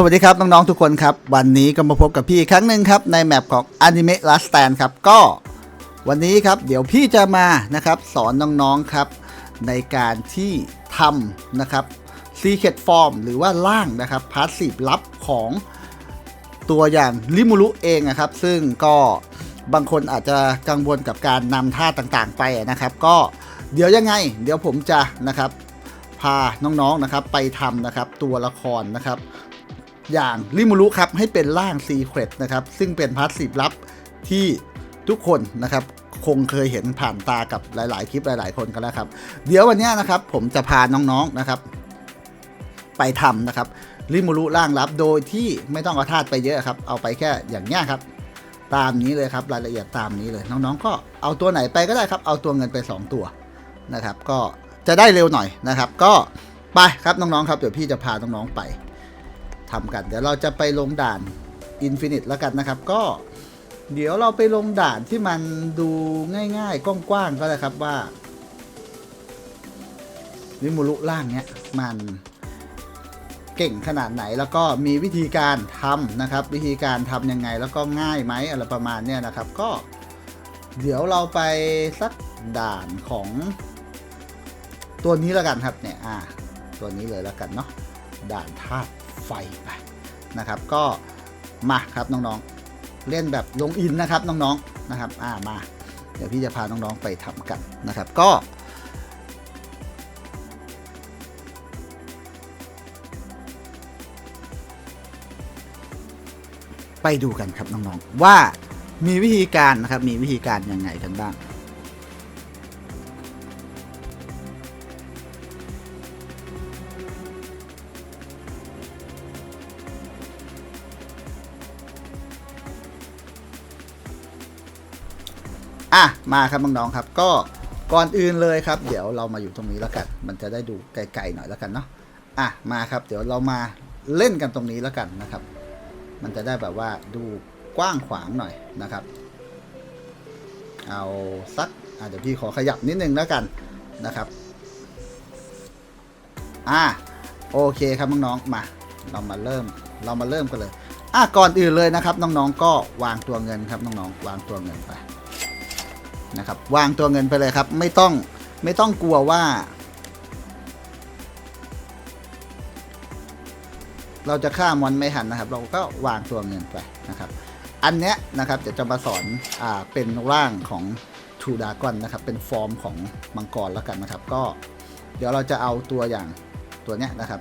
สวัสดีครับ น้อง ๆ ทุกคนครับ วันนี้ก็มาพบกับพี่อีกครั้งหนึ่งครับ ในแมปของ Anime Last Stand ครับ ก็วันนี้ครับ เดี๋ยวพี่จะมานะครับสอนน้อง ๆ ครับ ในการที่ทำนะครับ Secret Form หรือว่าร่างนะครับพาสซีฟลับของตัวอย่างลิมูรุเองนะครับ ซึ่งก็บางคนอาจจะกังวลกับการนำท่าต่างๆ ไปนะครับ ก็เดี๋ยวยังไง เดี๋ยวผมจะนะครับพาน้องๆนะครับไปทำนะครับตัวละครนะครับ อย่างริมูรุครับให้เป็นร่างซีเครตนะครับซึ่งเป็นพาสซีฟลับที่ทุกคนนะครับคงเคยเห็นผ่านตากับหลาย ๆ คลิปหลาย ๆ คนกันแล้วครับ เดี๋ยววันนี้นะครับผมจะพาน้อง ๆ นะครับ ไปทำนะครับริมูรุร่างลับโดยที่ไม่ต้องเอาธาตุไปเยอะครับ เอาไปแค่อย่างเงี้ยครับ ตามนี้เลยครับรายละเอียดตามนี้เลย น้อง ๆ ก็เอาตัวไหนไปก็ได้ครับ เอาตัวเงินไป 2 ตัวนะครับ ก็จะได้เร็วหน่อยนะครับ ก็ไปครับน้อง ๆ ครับเดี๋ยวพี่จะพาน้อง ๆ ไป ทำกัน เดี๋ยวเราจะไปลงด่านอินฟินิตแล้วกันนะครับ ก็เดี๋ยวเราไปลงด่านที่มันดูง่ายๆกว้างๆก็ได้ครับว่าวิมูรุล่างเนี้ยมันเก่งขนาดไหนแล้วก็มีวิธีการทำนะครับ วิธีการทำยังไงแล้วก็ง่ายไหมอะไรประมาณเนี้ยนะครับ ก็เดี๋ยวเราไปสักด่านของตัวนี้แล้วกันครับเนี่ยอ่าตัวนี้เลยแล้วกันเนาะด่านธาตุ ไฟไปนะครับก็มาครับน้องๆ เล่นแบบลงอินนะครับน้องๆนะครับอ่ามา เดี๋ยวพี่จะพาน้องๆไปทำกันนะครับ ก็ไปดูกันครับน้องๆว่ามีวิธีการนะครับมีวิธีการยังไงกันบ้าง อะมาครับน้องๆครับ ก็ก่อนอื่นเลยครับ เดี๋ยวเรามาอยู่ตรงนี้แล้วกัน มันจะได้ดูไกลๆหน่อยแล้วกันเนาะอะมาครับ เดี๋ยวเรามาเล่นกันตรงนี้แล้วกันนะครับ มันจะได้แบบว่าดูกว้างขวางหน่อยนะครับ เอาสักอะเดี๋ยวพี่ขอขยับนิดนึงแล้วกันนะครับอะโอเคครับน้องๆมา เรามาเริ่มเรามาเริ่มกันเลยอะก่อนอื่นเลยนะครับ น้องๆก็วางตัวเงินครับน้องๆวางตัวเงินไป นะครับวางตัวเงินไปเลยครับ ไม่ต้องไม่ต้องกลัวว่า เราจะฆ่ามอนไม่หันนะครับ เราก็วางตัวเงินไปนะครับ อันเนี้ยนะครับจะจะมาสอนอ่าเป็นร่างของทูดากอนนะครับ เป็นฟอร์มของมังกรแล้วกันนะครับ ก็เดี๋ยวเราจะเอาตัวอย่างตัวเนี้ยนะครับ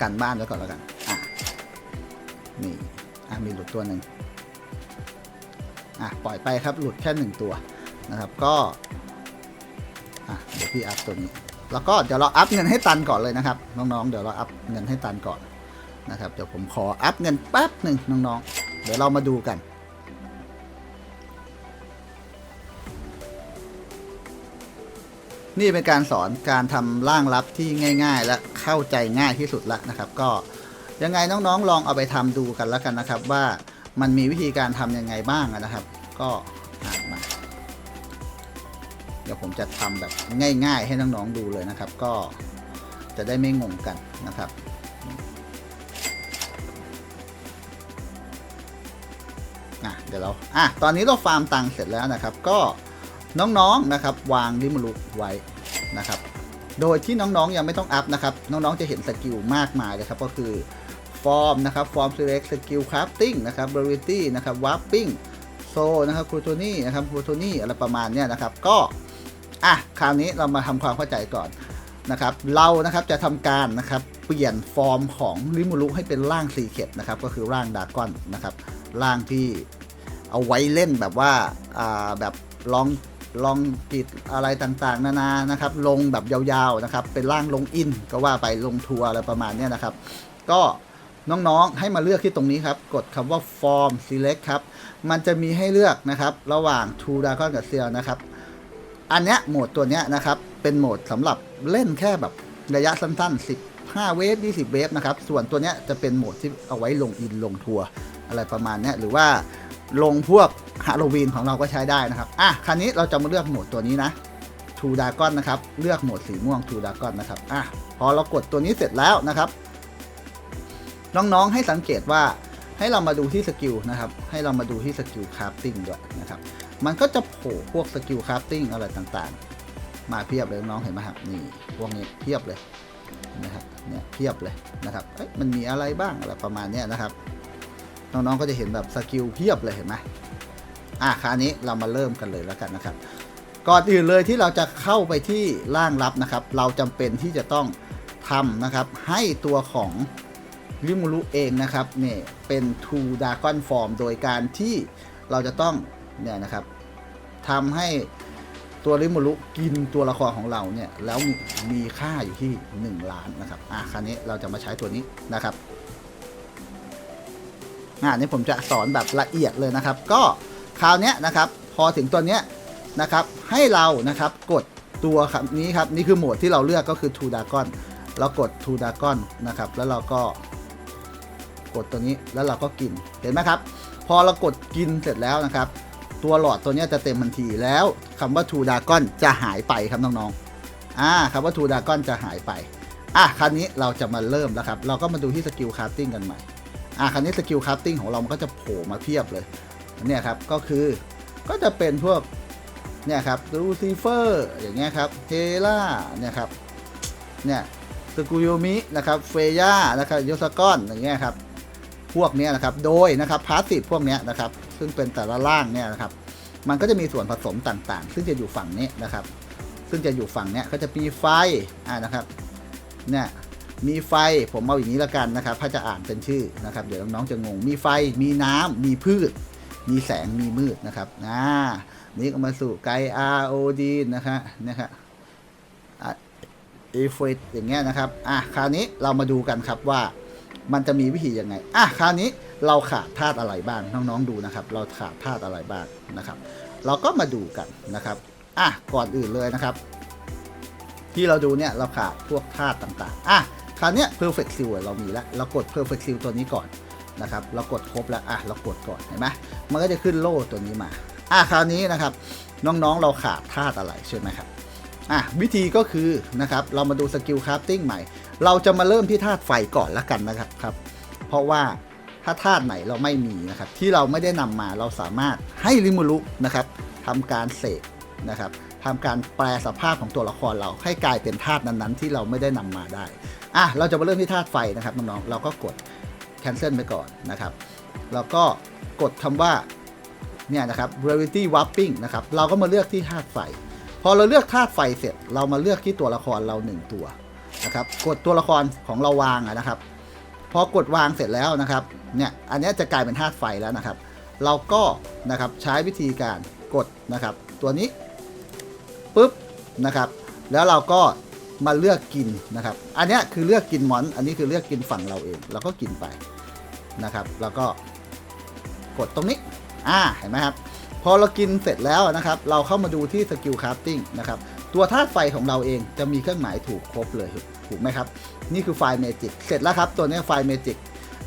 กันบ้านไว้ก่อนแล้วกันอะนี่อะมีหลุดตัวหนึ่ง อะปล่อยไปครับหลุดแค่หนึ่งตัวนะครับก็อะเดี๋ยวพี่อัพตัวนี้ แล้วก็เดี๋ยวเราอัพเงินให้ตันก่อนเลยนะครับ น้องๆ เดี๋ยวเราอัพเงินให้ตันก่อนนะครับเดี๋ยวผมขออัพเงินแป๊บหนึ่งน้องๆ เดี๋ยวเรามาดูกันนี่เป็นการสอนการทำร่างลับที่ง่าย ๆ และเข้าใจง่ายที่สุดล้วนะครับ ก็ยังไงน้องๆลองเอาไปทำดูกันแล้วกันนะครับว่า มันมีวิธีการทำยังไงบ้างนะครับ ก็อะมาเดี๋ยวผมจะทำแบบง่าย ๆ ให้น้องๆดูเลยนะครับ ก็จะได้ไม่งงกันนะครับอะเดี๋ยวเราอะตอนนี้เราฟาร์มตังค์เสร็จแล้วนะครับ ก็น้องๆนะครับ วางดิมลุกไว้นะครับ โดยที่น้องๆยังไม่ต้องอัพนะครับ น้องๆจะเห็นสกิลมากมายเลยครับ ก็คือ ฟอร์มนะครับฟอร์ม select skill crafting นะครับ ability นะครับ warping โซนะครับครูโทนี่นะครับครูโทนี่อะไรประมาณเนี้ยนะครับก็อะคราวนี้เรามาทำความเข้าใจก่อนนะครับเรานะครับจะทำการนะครับเปลี่ยนฟอร์มของริมูรุให้เป็นร่างสีเข็ดนะครับก็คือร่างดากอนนะครับร่างที่เอาไว้เล่นแบบว่าอ่าแบบลองลองกิจอะไรต่างๆ นานานะครับ ลงแบบยาวๆนะครับ เป็นร่างลงอินก็ว่าไปลงทัวร์อะไรประมาณเนี้ยนะครับ ก็ น้องๆ ให้มาเลือกที่ตรงนี้ครับ กดคำว่า form select ครับ มันจะมีให้เลือกนะครับ ระหว่าง True Dragon กับ Seal นะครับ อันเนี้ยโหมดตัวเนี้ยนะครับ เป็นโหมดสำหรับเล่นแค่แบบระยะสั้นๆ 15 เวฟ 20 เวฟนะครับ ส่วนตัวเนี้ยจะเป็นโหมดที่เอาไว้ลงอินลงทัวร์อะไรประมาณเนี้ยหรือว่าลงพวกฮาโลวีนของเราก็ใช้ได้นะครับ อะ คราวนี้เราจะมาเลือกโหมดตัวนี้นะทูดากอนนะครับ เลือกโหมดสีม่วงทูดากอนนะครับ อะ พอเรากดตัวนี้เสร็จแล้วนะครับ น้องๆให้สังเกตว่าให้เรามาดูที่สกิลนะครับ ให้เรามาดูที่สกิลคราฟติ้งด้วยนะครับ มันก็จะโผล่พวกสกิลคราฟติ้งอะไรต่างๆ มาเพียบเลยน้องๆเห็นไหมครับนี่พวกนี้เพียบเลยนะครับเนี่ยเพียบเลยนะครับเอ้มันมีอะไรบ้างอะไรประมาณนี้นะครับ น้องๆก็จะเห็นแบบสกิลเพียบเลยเห็นไหมอะคราวนี้เรามาเริ่มกันเลยแล้วกันนะครับ ก่อนอื่นเลยที่เราจะเข้าไปที่ร่างลับนะครับ เราจำเป็นที่จะต้องทำนะครับให้ตัวของ ริมูรุเองนะครับเนี่ยเป็น True Dragon Form โดยการที่เราจะต้องเนี่ยนะครับทำให้ตัวริมูรุกินตัวละครของเราเนี่ยแล้วมีค่าอยู่ที่ 1 ล้านนะครับอะคราวนี้เราจะมาใช้ตัวนี้นะครับอ่านี่ผมจะสอนแบบละเอียดเลยนะครับ ก็คราวนี้นะครับพอถึงตัวเนี้ยนะครับให้เรานะครับกดตัวครับนี้ครับนี่คือโหมดที่เราเลือกก็คือ True Dragon เรากด True Dragon นะครับแล้วเราก็ กดตัวนี้แล้วเราก็กินเห็นไหมครับ พอเรากดกินเสร็จแล้วนะครับ ตัวหลอดตัวนี้จะเต็มทันทีแล้วคำว่า True Dragon จะหายไปครับน้องๆอ่าคำว่า True Dragon จะหายไปอะคราวนี้เราจะมาเริ่มแล้วครับ เราก็มาดูที่สกิลคาร์ติ้งกันใหม่อะคราวนี้สกิลคราฟติ้งของเรามันก็จะโผล่มาเพียบเลยเนี่ยครับก็คือก็จะเป็นพวกเนี่ยครับลูซิเฟอร์อย่างเงี้ยครับเทล่าเนี่ยครับเนี่ยสกุโยมินะครับเฟย่านะครับโยสกอนอย่างเงี้ยครับ พวกนี้นะครับ โดยนะครับพาสซีฟพวกนี้นะครับ ซึ่งเป็นแต่ละร่างเนี่ยนะครับ มันก็จะมีส่วนผสมต่างๆ ซึ่งจะอยู่ฝั่งนี้นะครับ ซึ่งจะอยู่ฝั่งเนี้ยก็จะมีไฟอ่านะครับ เนี่ยมีไฟผมเอาอย่างนี้ละกันนะครับ ถ้าจะอ่านเป็นชื่อนะครับ เดี๋ยวน้องๆจะงง มีไฟ มีน้ำมีพืช มีแสง มีมืดนะครับอ่านี่ก็มาสู่ไกอาโอดีนะครับนะครับอะเอฟเฟตอย่างเงี้ยนะครับ อะ คราวนี้เรามาดูกันครับว่า มันจะมีวิธียังไง อะ คราวนี้เราขาดธาตุอะไรบ้าง น้องๆดูนะครับ เราขาดธาตุอะไรบ้างนะครับ เราก็มาดูกันนะครับ อะ ก่อนอื่นเลยนะครับ ที่เราดูเนี่ยเราขาดพวกธาตุต่างๆ อะ คราวนี้ perfect seal เรามีแล้ว เรากด perfect seal ตัวนี้ก่อนนะครับ เรากดครบแล้ว อะ เรากดก่อน เห็นไหมมันก็จะขึ้นโล่ตัวนี้มา อะ คราวนี้นะครับ น้องๆ เราขาดธาตุอะไรใช่ไหมครับ อะวิธีก็คือนะครับเรามาดูสกิลคราฟติ้งใหม่ เราจะมาเริ่มที่ธาตุไฟก่อนละกันนะครับครับ เพราะว่าถ้าธาตุไหนเราไม่มีนะครับที่เราไม่ได้นำมาเราสามารถให้ริมูรุนะครับทำการเสกนะครับทำการแปลสภาพของตัวละครเราให้กลายเป็นธาตุนั้นๆ ที่เราไม่ได้นำมาได้อะเราจะมาเริ่มที่ธาตุไฟนะครับน้องๆเราก็กด cancel ไปก่อนนะครับแล้วก็กดคำว่าเนี่ยนะครับ gravity warping นะครับเราก็มาเลือกที่ธาตุไฟ พอเราเลือกธาตุไฟเสร็จ เรามาเลือกที่ตัวละครเราหนึ่งตัวนะครับกดตัวละครของเราวางนะครับ พอกดวางเสร็จแล้วนะครับเนี่ยอันนี้จะกลายเป็นธาตุไฟแล้วนะครับ เราก็นะครับใช้วิธีการกดนะครับ ตัวนี้ปุ๊บนะครับแล้วเราก็มาเลือกกินนะครับ อันนี้คือเลือกกินมอน อันนี้คือเลือกกินฝั่งเราเองเราก็กินไปนะครับ แล้วก็กดตรงนี้ อ่า เห็นไหมครับ พอเรากินเสร็จแล้วนะครับ เราเข้ามาดูที่สกิลคราฟติ้งนะครับ ตัวธาตุไฟของเราเองจะมีเครื่องหมายถูกครบเลยถูกไหมครับ นี่คือไฟเมจิกเสร็จแล้วครับ ตัวนี้ไฟเมจิก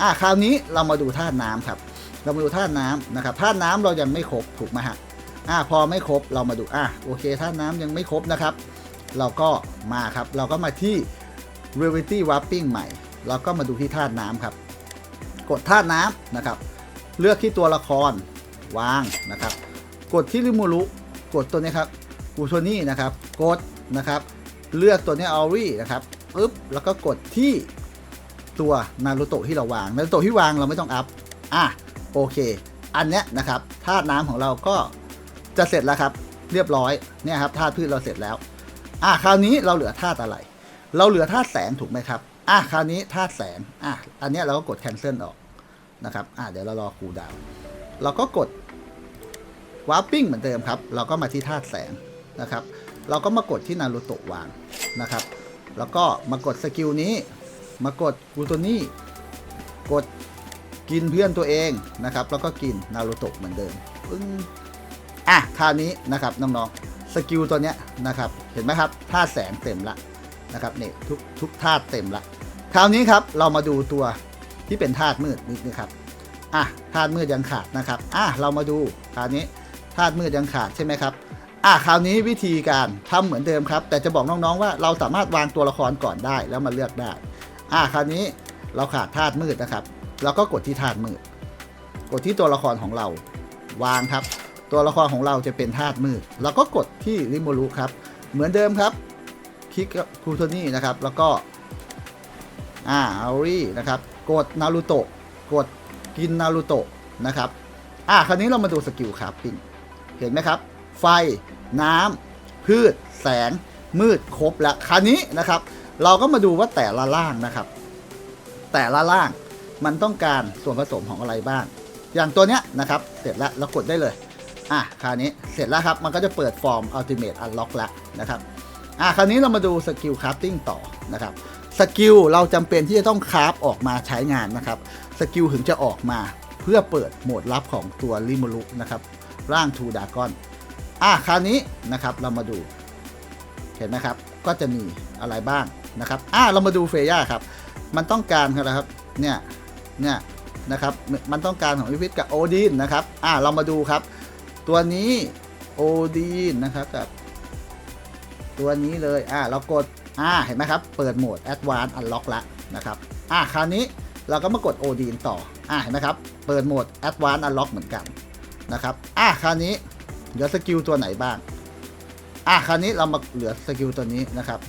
อ่าคราวนี้เรามาดูธาตุน้ำครับ เรามาดูธาตุน้ำนะครับธาตุน้ำเรายังไม่ครบถูกไหมฮะอ่าพอไม่ครบเรามาดูอ่าโอเคธาตุน้ำยังไม่ครบนะครับ เราก็มาครับ เราก็มาที่ Gravity Warping ใหม่ เราก็มาดูที่ธาตุน้ำครับ กดธาตุน้ำนะครับ เลือกที่ตัวละครวางนะครับ กดที่ริมูรุกดตัวนี้ครับกูโทนี่นะครับกดนะครับ เลือกตัวนี้ออรี่นะครับปึ๊บแล้วก็กดที่ตัวนารูโตะที่เราวางนารูโตะที่วางเราไม่ต้องอัพอะโอเค อันเนี้ยนะครับธาตุน้ำของเราก็จะเสร็จแล้วครับ เรียบร้อยเนี่ยครับธาตุพืชเราเสร็จแล้วอะคราวนี้เราเหลือธาตุอะไร เราเหลือธาตุแสงถูกไหมครับอะคราวนี้ธาตุแสงอะอันเนี้ยเราก็กด cancel ออกนะครับอะเดี๋ยวเรารอคูดาวเราก็กด warping เหมือนเดิมครับ เราก็มาที่ธาตุแสงนะครับ เราก็มากดที่นารูโตะวางนะครับ แล้วก็มากดสกิลนี้ มากดกูโตนี่ กดกินเพื่อนตัวเองนะครับ แล้วก็กินนารูโตะเหมือนเดิมปึ้งอะคราวนี้นะครับน้องๆ สกิลตัวเนี้ยนะครับ เห็นไหมครับธาตุแสงเต็มละนะครับเนี่ยทุกทุกธาตุเต็มละคราวนี้ครับเรามาดูตัวที่เป็นธาตุมืดนิดนึงครับอะธาตุมืดยังขาดนะครับอะเรามาดูคราวนี้ ธาตุมืดยังขาดใช่ไหมครับอะคราวนี้วิธีการทำเหมือนเดิมครับ แต่จะบอกน้องๆว่าเราสามารถวางตัวละครก่อนได้แล้วมาเลือกได้อะคราวนี้เราขาดธาตุมืดนะครับเราก็กดที่ธาตุมืด กดที่ตัวละครของเรา วางครับ ตัวละครของเราจะเป็นธาตุมืดเราก็กดที่ริโมรุครับ เหมือนเดิมครับ คลิกคูโทนี่นะครับ แล้วก็อ่าอารีนะครับ กดนารูโตะกดกินนารูโตะนะครับอ่าคราวนี้เรามาดูสกิลครับปิ้ง เห็นไหมครับ ไฟ น้ำพืช แสง มืดครบแล้วคราวนี้นะครับ เราก็มาดูว่าแต่ละล่างนะครับ แต่ละล่างมันต้องการส่วนผสมของอะไรบ้าง อย่างตัวเนี้ยนะครับ เสร็จแล้วเรากดได้เลย อะคราวนี้เสร็จแล้วครับ มันก็จะเปิดฟอร์ม Ultimate Unlock แล้วนะครับ อะคราวนี้เรามาดูสกิลคราฟติ้งต่อนะครับสกิลเราจำเป็นที่จะต้องคราฟออกมาใช้งานนะครับ สกิลถึงจะออกมาเพื่อเปิดโหมดลับของตัวริมูรุนะครับ ร่างทูดากอนอะคราวนี้นะครับเรามาดู เห็นไหมครับ ก็จะมีอะไรบ้างนะครับอะเรามาดูเฟย่าครับ มันต้องการอะไรครับ เนี่ย เนี่ยนะครับมันต้องการของวิวิทกับโอดีนนะครับอะเรามาดูครับ ตัวนี้โอดีนนะครับกับตัวนี้เลยอ่าเรากดอ่าเห็นไหมครับ เปิดโหมด Advanced Unlock ละนะครับอ่าคราวนี้เราก็มากด o d นต่ออ่าเห็นไหมครับ เปิดโหมด Advanced Unlock เหมือนกัน นะครับอ่าคราวนี้เหลือสกิลตัวไหนบ้างอ่าคราวนี้เรามาเหลือสกิลตัวนี้นะครับ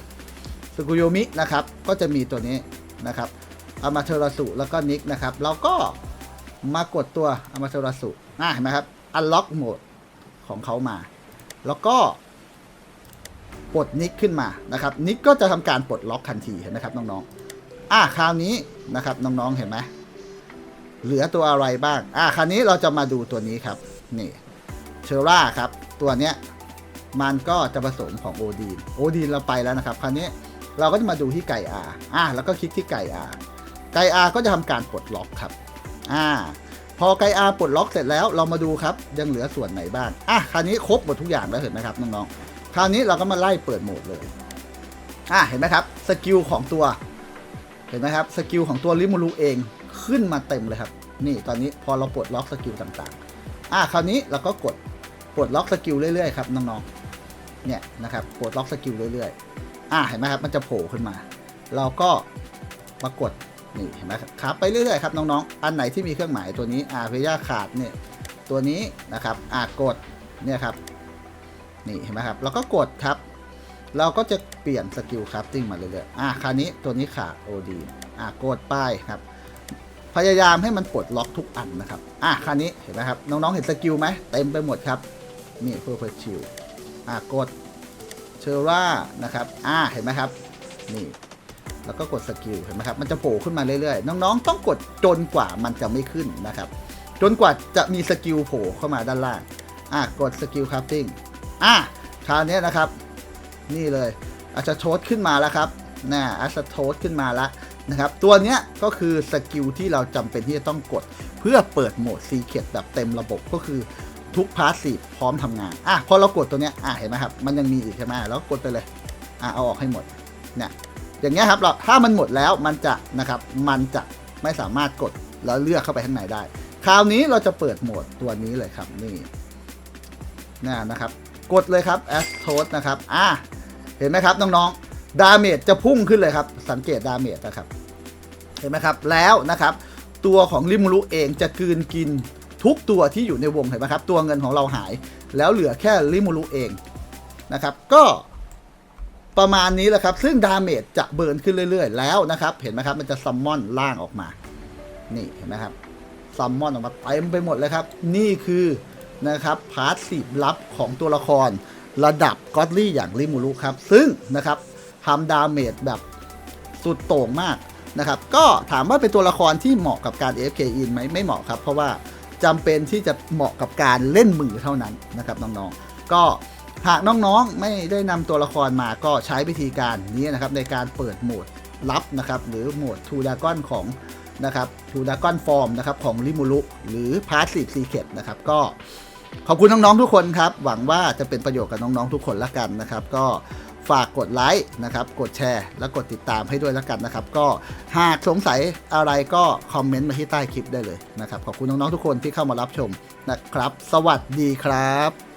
สกุโยมินะครับก็จะมีตัวนี้นะครับอามาเทราสุแล้วก็นิกนะครับเราก็มากดตัวอามาเทราสุอ่าเห็นไหมครับ Unlock โหมดของเขามา แล้วก็ปลดนิกขึ้นมานะครับนิกก็จะทำการปลดล็อกทันทีเห็นไหมครับน้องๆอ่าคราวนี้นะครับน้องๆเห็นไหม เหลือตัวอะไรบ้าง อ่าคราวนี้เราจะมาดูตัวนี้ครับ นี่เชอร่าครับ ตัวเนี้ยมันก็จะผสมของโอดีน โอดีนเราไปแล้วนะครับ คราวนี้เราก็จะมาดูที่ไก่อาอ่าแล้วก็คลิกที่ไก่อาไก่อาก็จะทำการปลดล็อกครับ อ่า พอไก่อาปลดล็อกเสร็จแล้วเรามาดูครับ ยังเหลือส่วนไหนบ้าง อะคราวนี้ครบหมดทุกอย่างแล้วเห็นไหมครับน้องๆ คราวนี้เราก็มาไล่เปิดโหมดเลย อะเห็นไหมครับ สกิลของตัว เห็นไหมครับ สกิลของตัวริมูรุเอง ขึ้นมาเต็มเลยครับ นี่ตอนนี้พอเราปลดล็อกสกิลต่างๆ อะคราวนี้เราก็กดปลดล็อกสกิลเรื่อยๆครับน้องๆ เนี่ยนะครับปลดล็อกสกิลเรื่อยๆ อะเห็นไหมครับมันจะโผล่ขึ้นมา เราก็มากดนี่เห็นไหมครับไปเรื่อยๆครับน้องๆ อันไหนที่มีเครื่องหมายตัวนี้อาเวย่าขาดเนี่ยตัวนี้นะครับอากดเนี่ยครับนี่เห็นไหมครับเราก็กดครับ เราก็จะเปลี่ยนสกิลคราฟติ้งมาเรื่อยๆอะคราวนี้ตัวนี้ขาดโอดีอะกดป้ายครับ พยายามให้มันปลดล็อกทุกอันนะครับ อะคราวนี้เห็นไหมครับ น้องๆ เห็นสกิลไหมเต็มไปหมดครับ นี่เพื่อเพื่อชิลอะกดเชอร่านะครับ อะเห็นไหมครับ นี่ แล้วก็กดสกิลเห็นไหมครับ มันจะโผล่ขึ้นมาเรื่อยๆ น้องๆ ต้องกดจนกว่ามันจะไม่ขึ้นนะครับ จนกว่าจะมีสกิลโผล่เข้ามาด้านล่าง อะกดสกิลคราฟติ้ง อะคราวนี้นะครับ นี่เลยอาจจะโชดขึ้นมาแล้วครับน่าอาจจะโชดขึ้นมาแล้ว นะครับ ตัวเนี้ยก็คือสกิลที่เราจำเป็นที่จะต้องกด เพื่อเปิดโหมดซีเคดแบบเต็มระบบก็คือทุกพาสซีฟพร้อมทำงาน อะ พอเรากดตัวเนี้ย อะ เห็นไหมครับ มันยังมีอีกใช่ไหมแล้วกดไปเลย อะ เอาออกให้หมด เนี่ย อย่างเงี้ยครับ เรา ถ้ามันหมดแล้ว มันจะ นะครับ มันจะไม่สามารถกดแล้วเลือกเข้าไปข้างในได้ คราวนี้เราจะเปิดโหมดตัวนี้เลยครับ นี่นี่นะครับ กดเลยครับ a s t o s นะครับ อะ เห็นไหมครับน้องๆ ดาเมจจะพุ่งขึ้นเลยครับ สังเกตดาเมจนะครับ เห็นไหมครับ แล้วนะครับ ตัวของริมูรุเองจะกืนกินทุกตัวที่อยู่ในวงเห็นไหมครับ ตัวเงินของเราหาย แล้วเหลือแค่ริมูรุเองนะครับ ก็ประมาณนี้แหละครับ ซึ่งดาเมจจะเบิร์นขึ้นเรื่อย ๆ แล้วนะครับ เห็นไหมครับ มันจะซัมมอนล่างออกมา นี่เห็นไหมครับซัมมอนออกมาเต็มไปหมดเลยครับ นี่คือนะครับพาร์ทสีลับของตัวละครระดับก็อดลี่อย่างริมูรุครับ ซึ่งนะครับ ทำดาเมจแบบสุดโต่งมากนะครับ ก็ถามว่าเป็นตัวละครที่เหมาะกับการ AFK in ไหมไม่เหมาะครับ เพราะว่าจำเป็นที่จะเหมาะกับการเล่นมือเท่านั้นนะครับน้องๆ ก็หากน้องๆไม่ได้นำตัวละครมาก็ใช้วิธีการนี้นะครับในการเปิดโหมดลับนะครับหรือโหมดทูดากอนของนะครับทูดากอนฟอร์มนะครับของริมูรุหรือพาสซีฟซีเคดนะครับก็ขอบคุณน้องๆทุกคนครับ หวังว่าจะเป็นประโยชน์กับน้องๆทุกคนละกันนะครับ ก็ ฝากกดไลค์นะครับ กดแชร์ และกดติดตามให้ด้วยแล้วกันนะครับ ก็หากสงสัยอะไรก็คอมเมนต์มาที่ใต้คลิปได้เลยนะครับ ขอบคุณน้องๆทุกคนที่เข้ามารับชมนะครับ สวัสดีครับ